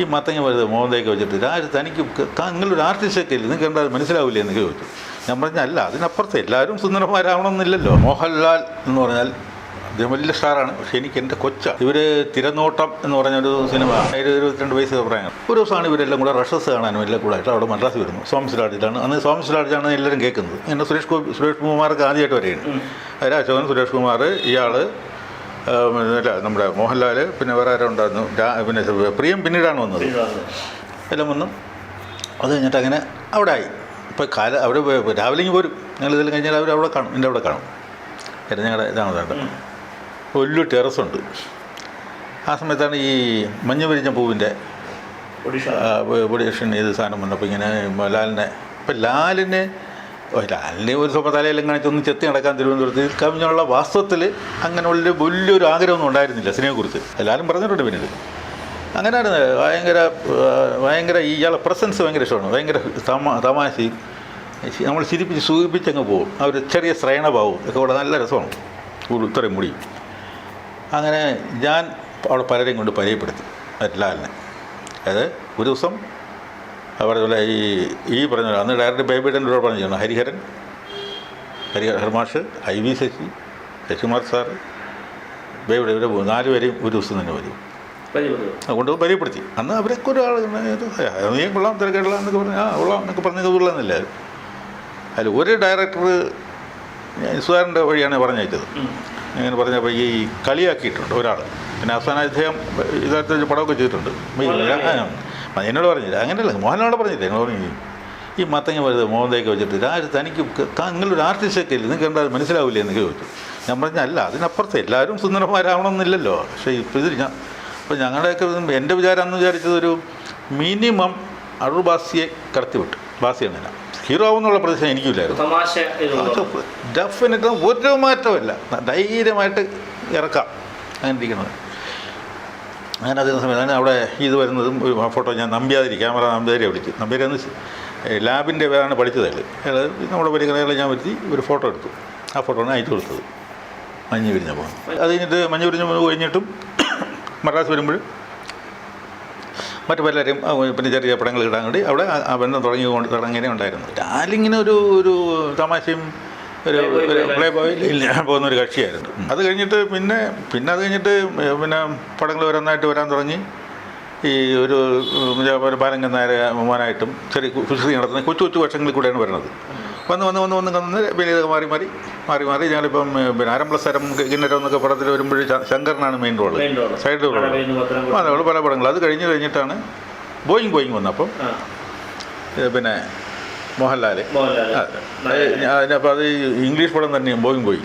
ഈ മത്തങ്ങ വലുത് മോന്തയൊക്കെ വെച്ചിട്ട് രാജ് തനിക്ക് താ- നിങ്ങളൊരു ആർട്ടിസ്റ്റൊക്കെ ഇല്ല? നിങ്ങൾക്ക് എന്താ മനസ്സിലാവില്ലേ എന്നൊക്കെ ചോദിച്ചു. ഞാൻ പറഞ്ഞ അല്ല അതിനപ്പുറത്ത് എല്ലാവരും സുന്ദരന്മാരാവണമെന്നില്ലല്ലോ. മോഹൻലാൽ എന്ന് പറഞ്ഞാൽ അദ്ദേഹം വലിയ സ്റ്റാറാണ് പക്ഷേ എനിക്ക് എന്റെ കൊച്ച ഇവർ തിരനോട്ടം എന്ന് പറഞ്ഞ ഒരു സിനിമ ഇരുപത്തിരണ്ട് വയസ്സ് അഭിപ്രായം. ഒരു ദിവസമാണ് ഇവരെല്ലാം കൂടെ റഷസ് കാണാനും എല്ലാം കൂടെ ആയിട്ട് അവിടെ മദ്രാസ് വരുന്നു. സോമസ് ലാഡ്ജിലാണ് അന്ന് സോമസ് ലാഡ്ജാണ് എല്ലാവരും കേൾക്കുന്നത്. എന്നെ സുരേഷ് സുരേഷ് കുമാർക്ക് ആദ്യമായിട്ട് വരികയാണ് അശോകൻ സുരേഷ് കുമാർ ഇയാൾ അല്ല നമ്മുടെ മോഹൻലാൽ പിന്നെ വേറെ ആരോ ഉണ്ടായിരുന്നു. പിന്നെ പ്രിയം പിന്നീടാണ് വന്നത്. എല്ലാം വന്നു. അത് കഴിഞ്ഞിട്ട് അങ്ങനെ അവിടെ ആയി. ഇപ്പോൾ കാല അവിടെ രാവിലെ പോരും. ഞങ്ങൾ ഇതെല്ലാം കഴിഞ്ഞാൽ അവർ അവിടെ കാണും എന്റെ അവിടെ കാണും. ഇത് ഞങ്ങളുടെ ഇതാണ് വേണ്ടത് വലിയ ടെറസുണ്ട് ആ സമയത്താണ് ഈ മഞ്ഞ് വിരിഞ്ഞ പൂവിന്റെ ഒഡീഷൻ ഏത് സാധനം വന്നപ്പോൾ ഇങ്ങനെ ലാലിനെ ഇപ്പം ലാലിന് ലാലിനെ ഒരു സ്വപ്ന തലയെല്ലാം കാണിച്ചൊന്ന് ചെത്തി നടക്കാൻ തിരുവനന്തപുരത്ത് കവിഞ്ഞുള്ള വാസ്തവത്തിൽ അങ്ങനെ വലിയ വലിയൊരു ആഗ്രഹമൊന്നും ഉണ്ടായിരുന്നില്ല സിനിമയെക്കുറിച്ച്. എല്ലാവരും പറഞ്ഞിട്ടുണ്ട് പിന്നീട്. അങ്ങനെയായിരുന്നു. ഭയങ്കര ഭയങ്കര ഇയാളെ പ്രസൻസ് ഭയങ്കര ഇഷ്ടമാണ്. ഭയങ്കര തമാ തമാശയും നമ്മൾ ചിരിപ്പിച്ച് സൂചിപ്പിച്ചങ്ങ് പോകും. ഒരു ചെറിയ ശ്രയണഭാവവും ഒക്കെ അവിടെ നല്ല രസമാണ്. ഒരു ഇത്രയും മുടി. അങ്ങനെ ഞാൻ അവിടെ പലരെയും കൊണ്ട് പരിചയപ്പെടുത്തി. ലാലിനെ അതായത് ഒരു ദിവസം പറഞ്ഞ ഈ ഈ പറഞ്ഞ അന്ന് ഡയറക്ടർ ബേബിയുടെ കൂടെ പറഞ്ഞു ഹരിഹരൻ ഹരിഹർ മാഷ് ഐ വി ശശി ശശികുമാർ സാർ ബേബിയുടെ ഇവരെ നാല് പേരെയും ഒരു ദിവസം തന്നെ വരും. കൊണ്ട് അതുകൊണ്ട് പരിചയപ്പെടുത്തി. അന്ന് അവരൊക്കെ ഒരാൾ നീ കൊള്ളാം തിരക്കേടില്ല എന്നൊക്കെ പറഞ്ഞു ആ കൊള്ളാം എന്നൊക്കെ പറഞ്ഞത് കൊള്ളാമെന്നില്ല അതിൽ ഒരു ഡയറക്ടർ സുധാകരന്റെ വഴിയാണ് പറഞ്ഞയച്ചത്. ഇങ്ങനെ പറഞ്ഞപ്പോൾ ഈ കളിയാക്കിയിട്ടുണ്ട് ഒരാൾ പിന്നെ അവസാനം അദ്ദേഹം ഇതായിട്ട് പടമൊക്കെ ചെയ്തിട്ടുണ്ട്. എന്നോട് പറഞ്ഞില്ല. അങ്ങനെയല്ല മോഹനോട് പറഞ്ഞില്ല. എന്നോട് പറഞ്ഞു ഈ മത്തങ്ങ വരുന്നത് മോഹനിലേക്ക് വെച്ചിട്ട് രാജ് തനിക്ക് നിങ്ങളൊരു ആർട്ടിസ്റ്റൊക്കെ ഇല്ല? നിങ്ങൾക്ക് എന്താ മനസ്സിലാവില്ല എന്ന് ചോദിച്ചു. ഞാൻ പറഞ്ഞ അല്ല അതിനപ്പുറത്ത് എല്ലാവരും സുന്ദരന്മാരാവണമെന്നില്ലല്ലോ. പക്ഷേ ഇപ്പോൾ ഇത് ഞാൻ അപ്പോൾ ഞങ്ങളുടെയൊക്കെ എന്റെ വിചാരം എന്ന് വിചാരിച്ചത് ഒരു മിനിമം അടൂർ ബാസിയെ കടത്തിവിട്ടു ബാസിയാണ് അങ്ങനെ ഹീറോ ആവുന്നുള്ള പ്രദേശം എനിക്കില്ലായിരുന്നു ഡെഫിനറ്റ് ഒരു മാറ്റമില്ല ധൈര്യമായിട്ട് ഇറക്കാം. അങ്ങനെ ഇരിക്കുന്നത് അങ്ങനെ അതിന് സമയത്ത് അങ്ങനെ അവിടെ ഇത് വരുന്നതും ഒരു ഫോട്ടോ ഞാൻ നമ്പ്യാതിരി ക്യാമറ നമ്പ്യാതിരിയെ വിളിച്ചു. നമ്പ്യാരി എന്ന് ലാബിന്റെ പേരാണ് പഠിച്ചത് അയാൾ നമ്മുടെ പരിഗണനകളെ ഞാൻ വരുത്തി ഒരു ഫോട്ടോ എടുത്തു. ആ ഫോട്ടോ ആണ് അയച്ചു കൊടുത്തത്. മഞ്ഞ് വിരിഞ്ഞപ്പോൾ അത് കഴിഞ്ഞിട്ട് മഞ്ഞ് വിരിഞ്ഞ കഴിഞ്ഞിട്ടും മദ്രാസ് വരുമ്പോൾ മറ്റു പലരും പിന്നെ ചെറിയ പടങ്ങൾ ഇടാൻ വേണ്ടി അവിടെ ആ- ബന്ധം തുടങ്ങി കൊണ്ട് ഉണ്ടായിരുന്നു. ലാലിങ്ങനെ ഒരു ഒരു തമാശയും ഒരു പോലെ. ബോയിൽ പോകുന്ന ഒരു കക്ഷിയായിരുന്നു. അത് കഴിഞ്ഞിട്ട് പിന്നെ പിന്നെ അത് കഴിഞ്ഞിട്ട് പിന്നെ പടങ്ങൾ വരാനായിട്ട് വരാൻ തുടങ്ങി. ഈ ഒരു ഒരു ബാലങ്കൻ നായർ മോനായിട്ടും ചെറിയ കുസൃതി നടത്തുന്ന കൊച്ചു കൊച്ചു വർഷങ്ങളിൽ കൂടെയാണ് വരുന്നത്. വന്ന് വന്ന് വന്ന് വന്ന് വന്ന് പിന്നെ ഇത് മാറി മാറി മാറി മാറി. ഞങ്ങളിപ്പം പിന്നെ ആരംഭസ്ഥരം കിന്നരം എന്നൊക്കെ പടത്തിൽ വരുമ്പോൾ ശങ്കറിനാണ് മെയിൻ റോൾ സൈഡ് റോൾ. അതുകൊണ്ട് പല പടങ്ങൾ. അത് കഴിഞ്ഞ് കഴിഞ്ഞിട്ടാണ് ബോയിങ് ബോയിങ് വന്നപ്പം പിന്നെ മോഹൻലാൽ മോഹൻലാൽ അപ്പോൾ അത് ഇംഗ്ലീഷ് പടം തന്നെയും ബോയും ബോയിങ്